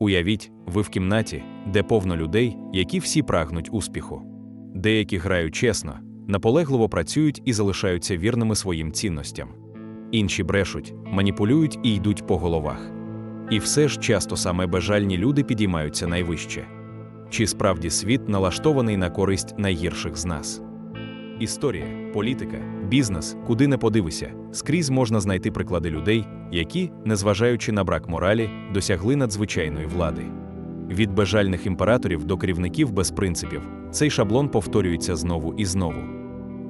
Уявіть, ви в кімнаті, де повно людей, які всі прагнуть успіху. Деякі грають чесно, наполегливо працюють і залишаються вірними своїм цінностям. Інші брешуть, маніпулюють і йдуть по головах. І все ж часто саме бажальні люди підіймаються найвище. Чи справді світ налаштований на користь найгірших з нас? Історія, політика, бізнес, куди не подивися, скрізь можна знайти приклади людей, які, незважаючи на брак моралі, досягли надзвичайної влади. Від бажальних імператорів до керівників без принципів цей шаблон повторюється знову і знову.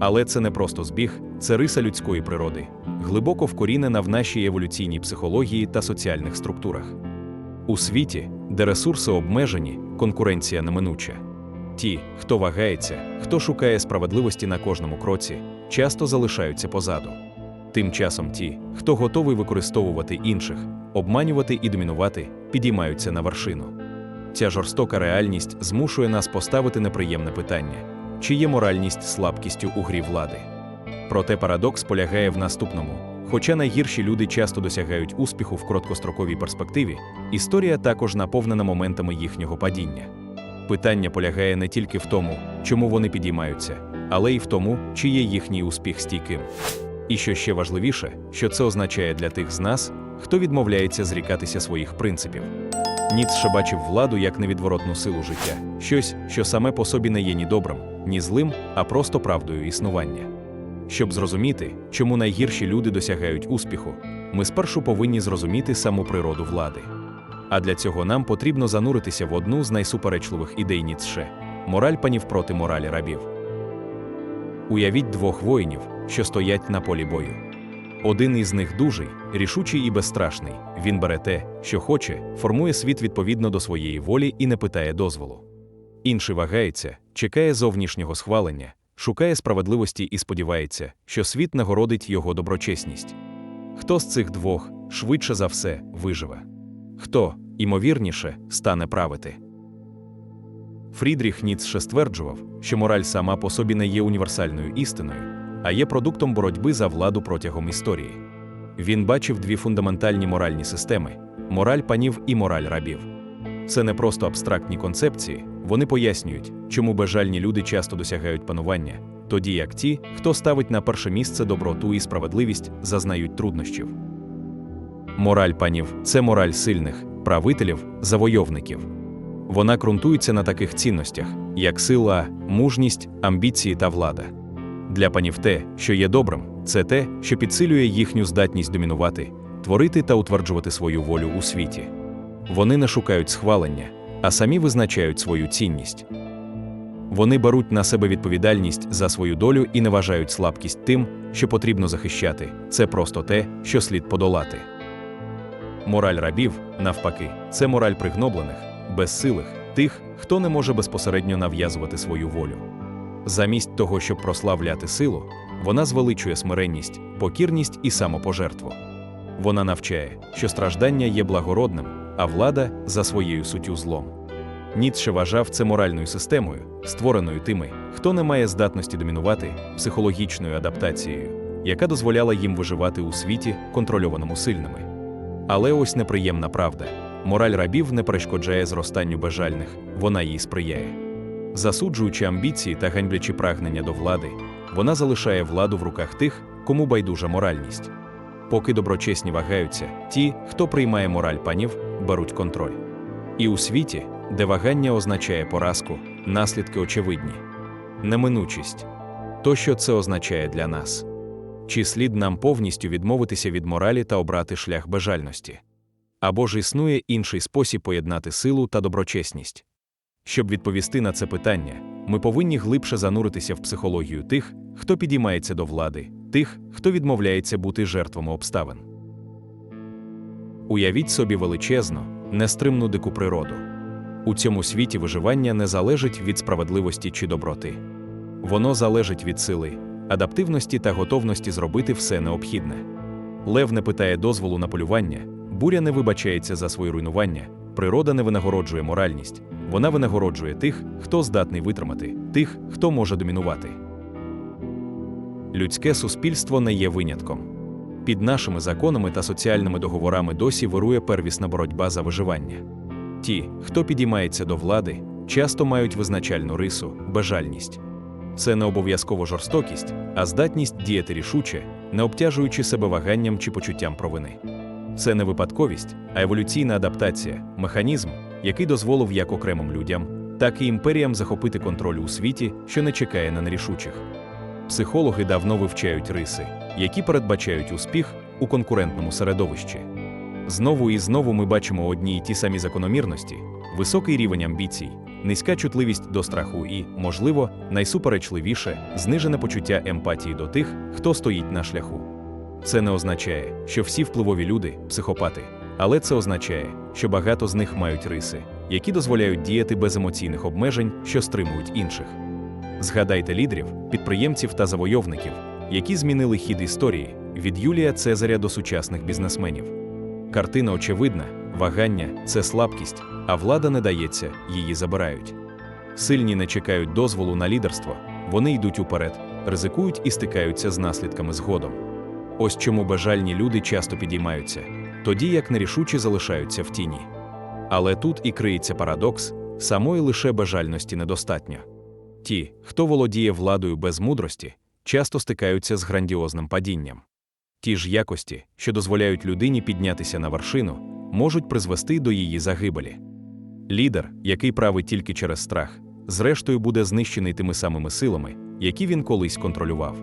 Але це не просто збіг, це риса людської природи, глибоко вкорінена в нашій еволюційній психології та соціальних структурах. У світі, де ресурси обмежені, конкуренція неминуча. Ті, хто вагається, хто шукає справедливості на кожному кроці, часто залишаються позаду. Тим часом ті, хто готовий використовувати інших, обманювати і домінувати, підіймаються на вершину. Ця жорстока реальність змушує нас поставити неприємне питання: чи є моральність слабкістю у грі влади? Проте парадокс полягає в наступному: хоча найгірші люди часто досягають успіху в короткостроковій перспективі, історія також наповнена моментами їхнього падіння. Питання полягає не тільки в тому, чому вони підіймаються, але й в тому, чи є їхній успіх стійким. І що ще важливіше, що це означає для тих з нас, хто відмовляється зрікатися своїх принципів. Ніцше бачив владу як невідворотну силу життя, щось, що саме по собі не є ні добрим, ні злим, а просто правдою існування. Щоб зрозуміти, чому найгірші люди досягають успіху, ми спершу повинні зрозуміти саму природу влади. А для цього нам потрібно зануритися в одну з найсуперечливих ідей Ніцше – мораль панів проти моралі рабів. Уявіть двох воїнів, що стоять на полі бою. Один із них дужий, рішучий і безстрашний. Він бере те, що хоче, формує світ відповідно до своєї волі і не питає дозволу. Інший вагається, чекає зовнішнього схвалення, шукає справедливості і сподівається, що світ нагородить його доброчесність. Хто з цих двох швидше за все виживе? Хто, імовірніше, стане правити? Фрідріх Ніцше стверджував, що мораль сама по собі не є універсальною істиною, а є продуктом боротьби за владу протягом історії. Він бачив дві фундаментальні моральні системи мораль панів і мораль рабів. Це не просто абстрактні концепції, вони пояснюють, чому бажальні люди часто досягають панування, тоді як ті, хто ставить на перше місце доброту і справедливість, зазнають труднощів. Мораль панів це мораль сильних, правителів, завойовників. Вона ґрунтується на таких цінностях, як сила, мужність, амбіції та влада. Для панів те, що є добрим, це те, що підсилює їхню здатність домінувати, творити та утверджувати свою волю у світі. Вони не шукають схвалення, а самі визначають свою цінність. Вони беруть на себе відповідальність за свою долю і не вважають слабкість тим, що потрібно захищати, це просто те, що слід подолати. Мораль рабів, навпаки, це мораль пригноблених, безсилих, тих, хто не може безпосередньо нав'язувати свою волю. Замість того, щоб прославляти силу, вона звеличує смиренність, покірність і самопожертву. Вона навчає, що страждання є благородним, а влада за своєю суттю злом. Ніцше вважав це моральною системою, створеною тими, хто не має здатності домінувати психологічною адаптацією, яка дозволяла їм виживати у світі, контрольованому сильними. Але ось неприємна правда: мораль рабів не перешкоджає зростанню бажальних, вона їй сприяє. Засуджуючи амбіції та ганьблячи прагнення до влади, вона залишає владу в руках тих, кому байдужа моральність. Поки доброчесні вагаються, ті, хто приймає мораль панів, беруть контроль. І у світі, де вагання означає поразку, наслідки очевидні, неминучість. То що це означає для нас? Чи слід нам повністю відмовитися від моралі та обрати шлях бажальності? Або ж існує інший спосіб поєднати силу та доброчесність? Щоб відповісти на це питання, ми повинні глибше зануритися в психологію тих, хто підіймається до влади, тих, хто відмовляється бути жертвами обставин. Уявіть собі величезну, нестримну дику природу. У цьому світі виживання не залежить від справедливості чи доброти. Воно залежить від сили, адаптивності та готовності зробити все необхідне. Лев не питає дозволу на полювання, буря не вибачається за своє руйнування, природа не винагороджує моральність, вона винагороджує тих, хто здатний витримати, тих, хто може домінувати. Людське суспільство не є винятком. Під нашими законами та соціальними договорами досі вирує первісна боротьба за виживання. Ті, хто підіймається до влади, часто мають визначальну рису бажальність. Це не обов'язково жорстокість, а здатність діяти рішуче, не обтяжуючи себе ваганням чи почуттям провини. Це не випадковість, а еволюційна адаптація, механізм, який дозволив як окремим людям, так і імперіям захопити контроль у світі, що не чекає на нерішучих. Психологи давно вивчають риси, які передбачають успіх у конкурентному середовищі. Знову і знову ми бачимо одні й ті самі закономірності, високий рівень амбіцій, низька чутливість до страху і, можливо, найсуперечливіше знижене почуття емпатії до тих, хто стоїть на шляху. Це не означає, що всі впливові люди психопати, але це означає, що багато з них мають риси, які дозволяють діяти без емоційних обмежень, що стримують інших. Згадайте лідерів, підприємців та завойовників, які змінили хід історії від Юлія Цезаря до сучасних бізнесменів. Картина очевидна, вагання це слабкість, а влада не дається, її забирають. Сильні не чекають дозволу на лідерство, вони йдуть уперед, ризикують і стикаються з наслідками згодом. Ось чому бажальні люди часто підіймаються, тоді як нерішучі залишаються в тіні. Але тут і криється парадокс самої лише бажальності недостатньо. Ті, хто володіє владою без мудрості, часто стикаються з грандіозним падінням. Ті ж якості, що дозволяють людині піднятися на вершину, можуть призвести до її загибелі. Лідер, який править тільки через страх, зрештою буде знищений тими самими силами, які він колись контролював.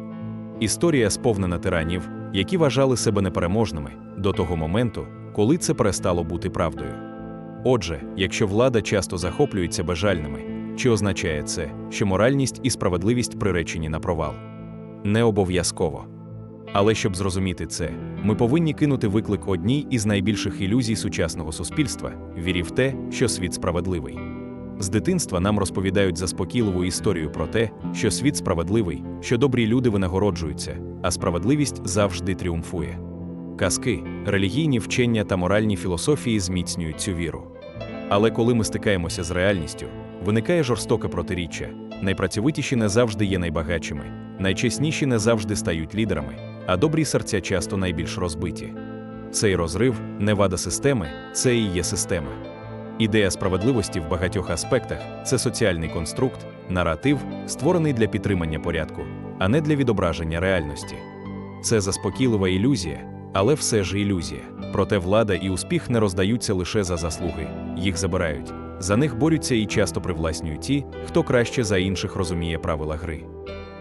Історія сповнена тиранів, які вважали себе непереможними до того моменту, коли це перестало бути правдою. Отже, якщо влада часто захоплюється бажальними, чи означає це, що моральність і справедливість приречені на провал? Не обов'язково. Але щоб зрозуміти це, ми повинні кинути виклик одній із найбільших ілюзій сучасного суспільства вірі в те, що світ справедливий. З дитинства нам розповідають заспокійливу історію про те, що світ справедливий, що добрі люди винагороджуються, а справедливість завжди тріумфує. Казки, релігійні вчення та моральні філософії зміцнюють цю віру. Але коли ми стикаємося з реальністю, виникає жорстоке протиріччя. Найпрацьовитіші не завжди є найбагатшими, найчесніші не завжди стають лідерами, а добрі серця часто найбільш розбиті. Цей розрив не вада системи, це і є система. Ідея справедливості в багатьох аспектах це соціальний конструкт, наратив, створений для підтримання порядку, а не для відображення реальності. Це заспокійлива ілюзія, але все ж ілюзія. Проте влада і успіх не роздаються лише за заслуги, їх забирають. За них борються і часто привласнюють ті, хто краще за інших розуміє правила гри.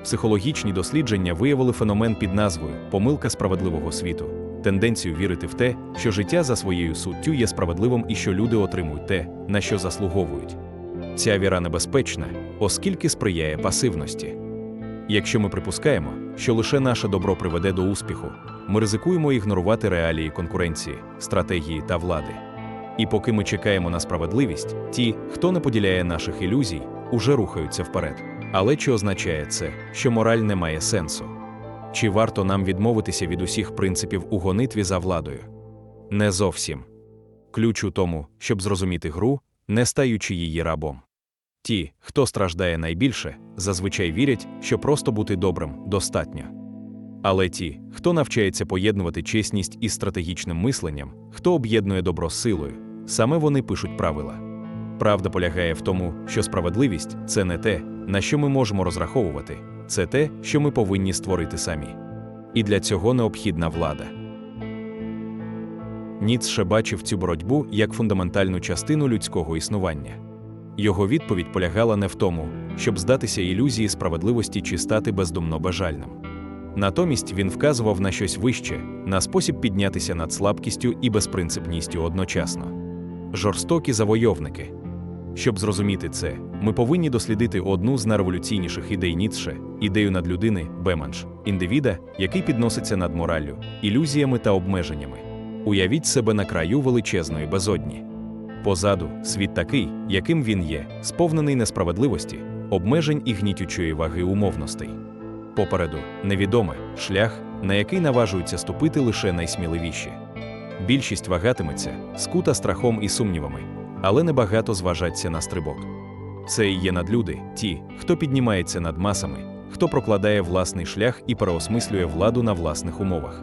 Психологічні дослідження виявили феномен під назвою Помилка справедливого світу, тенденцію вірити в те, що життя за своєю суттю є справедливим і що люди отримують те, на що заслуговують. Ця віра небезпечна, оскільки сприяє пасивності. Якщо ми припускаємо, що лише наше добро приведе до успіху, ми ризикуємо ігнорувати реалії конкуренції, стратегії та влади. І поки ми чекаємо на справедливість, ті, хто не поділяє наших ілюзій, уже рухаються вперед. Але чи означає це, що мораль не має сенсу? Чи варто нам відмовитися від усіх принципів у гонитві за владою? Не зовсім. Ключ у тому, щоб зрозуміти гру, не стаючи її рабом. Ті, хто страждає найбільше, зазвичай вірять, що просто бути добрим достатньо. Але ті, хто навчається поєднувати чесність із стратегічним мисленням, хто об'єднує добро силою, саме вони пишуть правила. Правда полягає в тому, що справедливість це не те, на що ми можемо розраховувати, це те, що ми повинні створити самі. І для цього необхідна влада. Ніцше бачив цю боротьбу як фундаментальну частину людського існування. Його відповідь полягала не в тому, щоб здатися ілюзії справедливості чи стати бездумно бажальним. Натомість він вказував на щось вище, на спосіб піднятися над слабкістю і безпринципністю одночасно. Жорстокі завойовники. Щоб зрозуміти це, ми повинні дослідити одну з найреволюційніших ідей Ніцше – ідею надлюдини Беманш, індивіда, який підноситься над мораллю, ілюзіями та обмеженнями. Уявіть себе на краю величезної безодні. Позаду світ такий, яким він є, сповнений несправедливості, обмежень і гнітючої ваги умовностей. Попереду невідоме шлях, на який наважуються ступити лише найсміливіші. Більшість вагатиметься, скута страхом і сумнівами, але небагато зважаться на стрибок. Це і є надлюди, ті, хто піднімається над масами, хто прокладає власний шлях і переосмислює владу на власних умовах.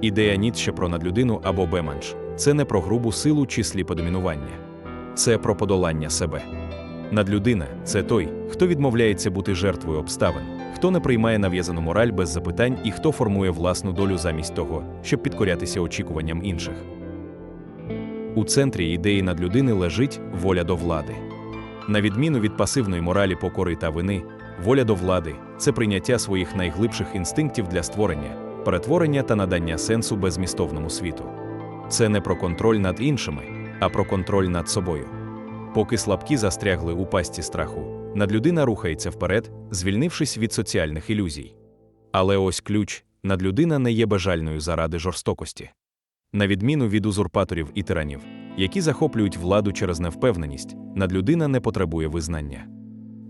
Ідея Ніцше про надлюдину або беманш це не про грубу силу чи сліпе домінування. це про подолання себе. Надлюдина це той, хто відмовляється бути жертвою обставин, хто не приймає нав'язану мораль без запитань і хто формує власну долю замість того, щоб підкорятися очікуванням інших. У центрі ідеї надлюдини лежить воля до влади. На відміну від пасивної моралі покори та вини, воля до влади це прийняття своїх найглибших інстинктів для створення, перетворення та надання сенсу безмістовному світу. Це не про контроль над іншими, а про контроль над собою. Поки слабкі застрягли у пасті страху, надлюдина рухається вперед, звільнившись від соціальних ілюзій. Але ось ключ надлюдина не є бажальною заради жорстокості. На відміну від узурпаторів і тиранів, які захоплюють владу через невпевненість, надлюдина не потребує визнання.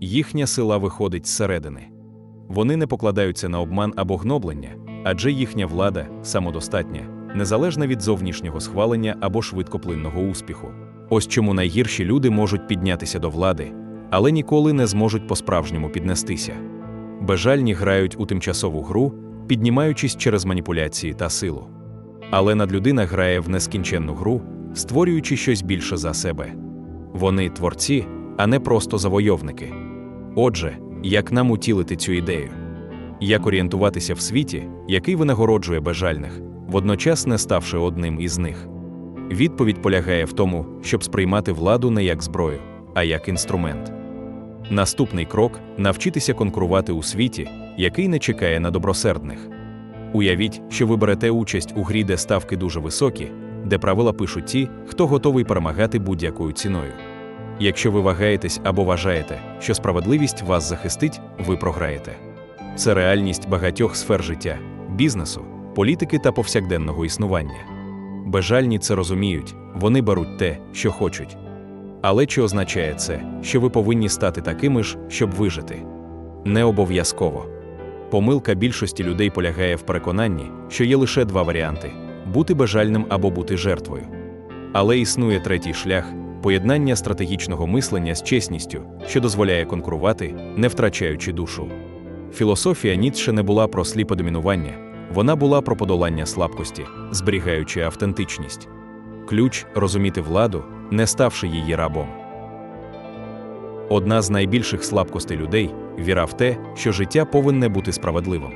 Їхня сила виходить зсередини. Вони не покладаються на обман або гноблення, адже їхня влада самодостатня, незалежна від зовнішнього схвалення або швидкоплинного успіху. Ось чому найгірші люди можуть піднятися до влади, але ніколи не зможуть по-справжньому піднестися. Бежальні грають у тимчасову гру, піднімаючись через маніпуляції та силу. Але надлюдина грає в нескінченну гру, створюючи щось більше за себе. Вони творці, а не просто завойовники. Отже, як нам утілити цю ідею? Як орієнтуватися в світі, який винагороджує бажальних, водночас не ставши одним із них? Відповідь полягає в тому, щоб сприймати владу не як зброю, а як інструмент. Наступний крок навчитися конкурувати у світі, який не чекає на добросердних. Уявіть, що ви берете участь у грі, де ставки дуже високі, де правила пишуть ті, хто готовий перемагати будь-якою ціною. Якщо ви вагаєтесь або вважаєте, що справедливість вас захистить, ви програєте. Це реальність багатьох сфер життя, бізнесу, політики та повсякденного існування. Бежальні це розуміють, вони беруть те, що хочуть. Але чи означає це, що ви повинні стати такими ж, щоб вижити? Не обов'язково. Помилка більшості людей полягає в переконанні, що є лише два варіанти бути бажальним або бути жертвою. Але існує третій шлях поєднання стратегічного мислення з чесністю, що дозволяє конкурувати, не втрачаючи душу. Філософія Ніцше не була про сліпе домінування, вона була про подолання слабкості, зберігаючи автентичність. Ключ розуміти владу, не ставши її рабом. Одна з найбільших слабкостей людей віра в те, що життя повинне бути справедливим.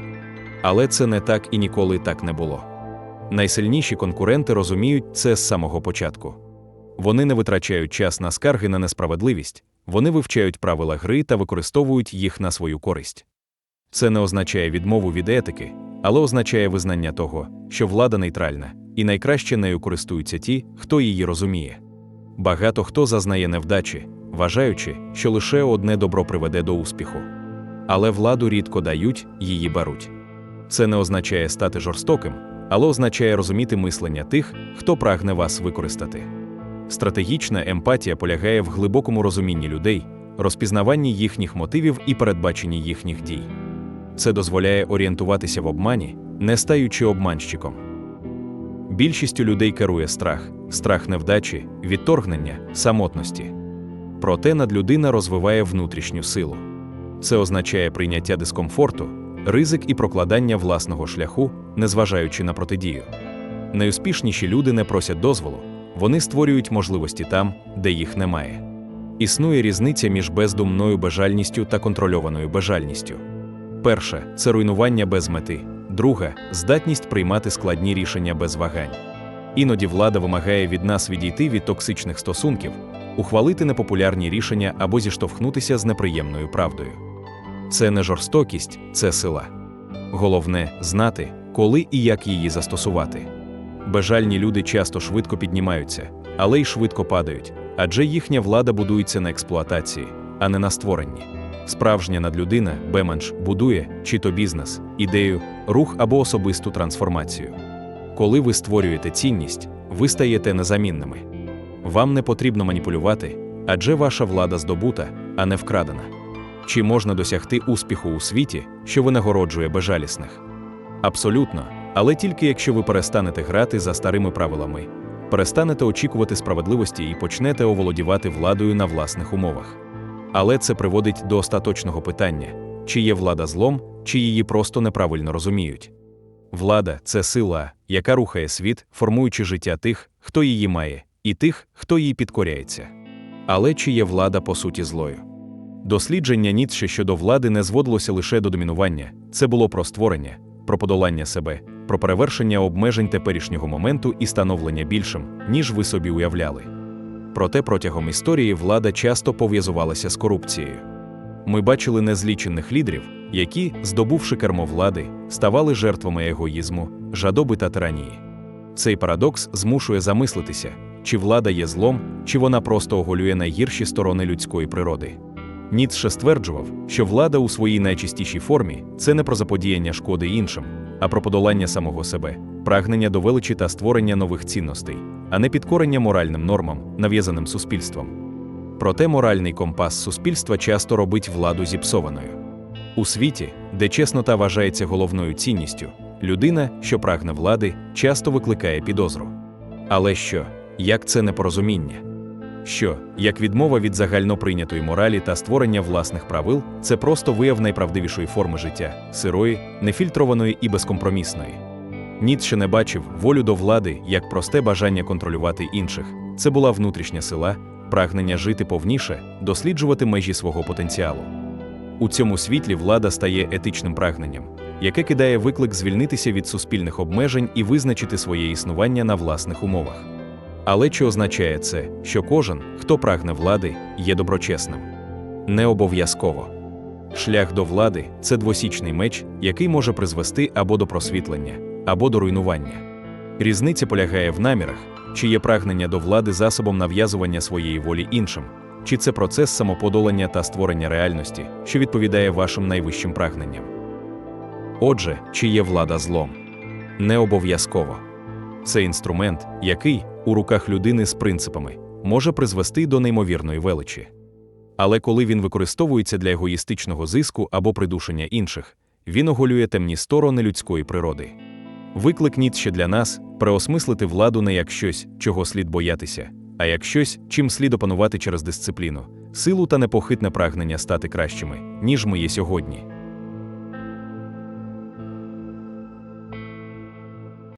Але це не так і ніколи так не було. Найсильніші конкуренти розуміють це з самого початку. Вони не витрачають час на скарги на несправедливість, вони вивчають правила гри та використовують їх на свою користь. Це не означає відмову від етики, але означає визнання того, що влада нейтральна, і найкраще нею користуються ті, хто її розуміє. Багато хто зазнає невдачі, вважаючи, що лише одне добро приведе до успіху. Але владу рідко дають, її беруть. Це не означає стати жорстоким, але означає розуміти мислення тих, хто прагне вас використати. Стратегічна емпатія полягає в глибокому розумінні людей, розпізнаванні їхніх мотивів і передбаченні їхніх дій. Це дозволяє орієнтуватися в обмані, не стаючи обманщиком. Більшістю людей керує страх, страх невдачі, відторгнення, самотності. Проте надлюдина розвиває внутрішню силу. Це означає прийняття дискомфорту, ризик і прокладання власного шляху, незважаючи на протидію. Найуспішніші люди не просять дозволу, вони створюють можливості там, де їх немає. Існує різниця між бездумною бажальністю та контрольованою бажальністю. Перше це руйнування без мети, друга здатність приймати складні рішення без вагань. Іноді влада вимагає від нас відійти від токсичних стосунків, ухвалити непопулярні рішення або зіштовхнутися з неприємною правдою. Це не жорстокість, це сила. Головне знати, коли і як її застосувати. Бажальні люди часто швидко піднімаються, але й швидко падають, адже їхня влада будується на експлуатації, а не на створенні. Справжня надлюдина, беменш, будує чи то бізнес, ідею, рух або особисту трансформацію. Коли ви створюєте цінність, ви стаєте незамінними. Вам не потрібно маніпулювати, адже ваша влада здобута, а не вкрадена. Чи можна досягти успіху у світі, що винагороджує безжалісних? Абсолютно, але тільки якщо ви перестанете грати за старими правилами, перестанете очікувати справедливості і почнете оволодівати владою на власних умовах. Але це приводить до остаточного питання: чи є влада злом, чи її просто неправильно розуміють. Влада це сила, яка рухає світ, формуючи життя тих, хто її має, і тих, хто їй підкоряється. Але чи є влада по суті злою? Дослідження Ніцше щодо влади не зводилося лише до домінування, це було про створення, про подолання себе, про перевершення обмежень теперішнього моменту і становлення більшим, ніж ви собі уявляли. Проте протягом історії влада часто пов'язувалася з корупцією. Ми бачили незлічених лідерів, які, здобувши кермо влади, ставали жертвами егоїзму, жадоби та тиранії. Цей парадокс змушує замислитися, чи влада є злом, чи вона просто оголює найгірші сторони людської природи. Ніцше стверджував, що влада у своїй найчистішій формі це не про заподіяння шкоди іншим, а про подолання самого себе, прагнення до величі та створення нових цінностей, а не підкорення моральним нормам, нав'язаним суспільством. Проте моральний компас суспільства часто робить владу зіпсованою. У світі, де чеснота вважається головною цінністю, людина, що прагне влади, часто викликає підозру. Але що, як це непорозуміння? Що, як відмова від загальноприйнятої моралі та створення власних правил, це просто вияв найправдивішої форми життя, сирої, нефільтрованої і безкомпромісної. Ніцше не бачив волю до влади як просте бажання контролювати інших. Це була внутрішня сила, прагнення жити повніше, досліджувати межі свого потенціалу. У цьому світлі влада стає етичним прагненням, яке кидає виклик звільнитися від суспільних обмежень і визначити своє існування на власних умовах. Але чи означає це, що кожен, хто прагне влади, є доброчесним? Не обов'язково. Шлях до влади це двосічний меч, який може призвести або до просвітлення, або до руйнування. Різниця полягає в намірах, чи є прагнення до влади засобом нав'язування своєї волі іншим, чи це процес самоподолання та створення реальності, що відповідає вашим найвищим прагненням. Отже, чи є влада злом? Не обов'язково. Це інструмент, який, у руках людини з принципами, може призвести до неймовірної величі. Але коли він використовується для егоїстичного зиску або придушення інших, він оголює темні сторони людської природи. Виклик Ніцше для нас переосмислити владу не як щось, чого слід боятися, а як щось, чим слід опанувати через дисципліну, силу та непохитне прагнення стати кращими, ніж ми є сьогодні.